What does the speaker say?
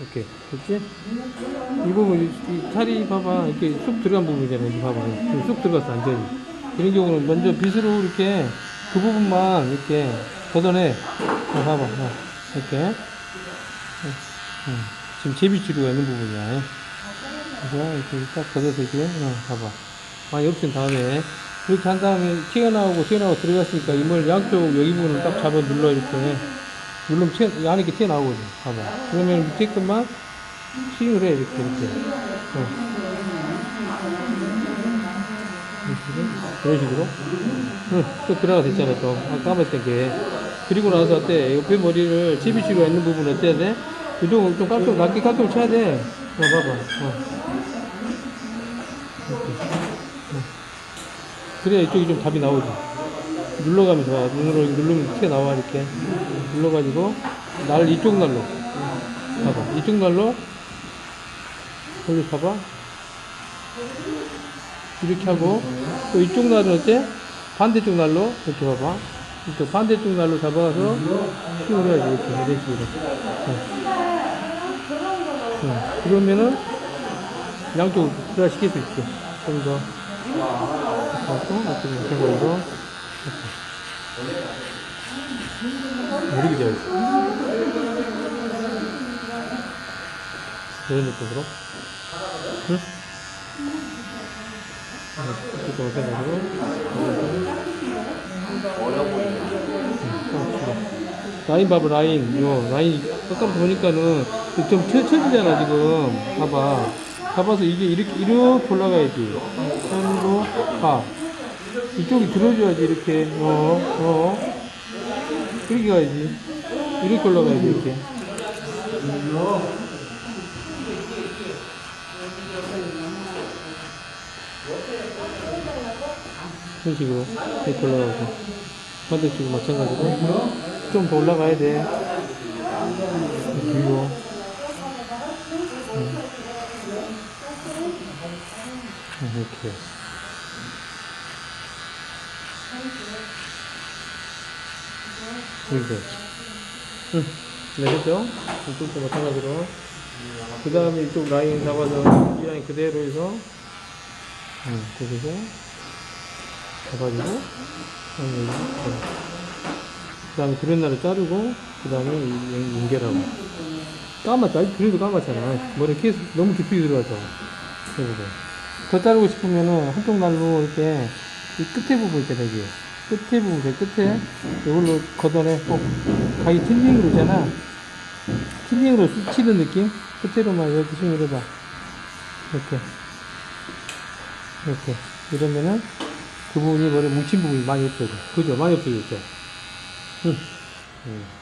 이렇게. 됐지? 이 부분, 이, 이 탈이 봐봐. 이렇게 쑥 들어간 부분이잖아. 여기 봐봐. 쑥 들어갔어, 완전히. 이런 경우는 먼저 빗으로 이렇게 그 부분만 이렇게 걷어내. 어, 봐봐. 어, 이렇게. 어, 어. 지금 제비치료가 있는 부분이야. 그래서 이렇게 딱 걷어서 이렇게, 어, 봐봐. 많이 없앤 다음에 그렇게 한 다음에 튀어나오고 튀어나오고 들어갔으니까 이물 양쪽 여기 부분을 딱 잡아 눌러 이렇게 누르면 튀어, 이 안에 이렇게 튀어나오거든 봐봐 그러면 밑에 것만 스윙을 해 이렇게 이렇게. 어. 이런 식으로? 응, 또 들어가 됐잖아 또. 아까 감았던 게. 그리고 나서 어때? 옆에 머리를 제비치료가 있는 부분 어때야 돼? 이동 좀 깔끔 낮게 깔끔 쳐야 돼. 어, 봐봐. 어. 그래야 이쪽이 좀 답이 나오지. 눌러가면 좋아. 눈으로 누르면 튀어나와, 이렇게. 눌러가지고, 날 이쪽 날로. 봐봐. 이쪽 날로. 여기 봐봐. 이렇게 하고, 또 이쪽 날은 어때? 반대쪽 날로. 이렇게 봐봐. 이쪽 반대쪽 날로 잡아서 해야지, 이렇게. 식으로. 응. 응. 그러면은, 양쪽 들어시킬 수 있게. 좀 더. 하고 이렇게 이렇 게 걸고 이렇게 되어 있어 이런 느낌으로? 응? 이렇게 올려가지고. 라인 봐봐 라인. 요 라인 깎아서 보니까는 좀 쳐, 쳐지잖아 지금. 봐봐. 잡아서 이게 이렇게 이렇게 올라가야지. 손으로 가 이쪽이 들어줘야지 이렇게. 어 어. 이렇게 가야지. 이렇게 올라가야지 이렇게. 이런 식으로 이렇게 올라가고. 반대쪽도 마찬가지로 좀더 올라가야 돼. 뒤로 음. 이렇게 이렇게 응. 내렸죠? 이쪽도 마찬가지로. 그 다음에 이쪽 라인 잡아서 이 라인 그대로 해서 응 그리고 잡아주고 그 다음에 그랜나를 자르고 그 다음에 연결하고. 까맣다. 그래도 까맣잖아. 머리 계속 너무 깊이 들어가죠. 그리고 더 자르고 싶으면은 한쪽 날로 이렇게 이 끝에 부분 있잖아 여기. 끝에 부분 제 끝에. 이걸로 걷어내. 꼭 가위 틸링으로 있잖아. 틸링으로 치는 느낌? 끝으로만 이렇게 스윙을 해봐. 이렇게. 이렇게. 이러면은 그 부분이 머리 뭉친 부분이 많이 없어져 그죠? 많이 없어졌죠 응. 응.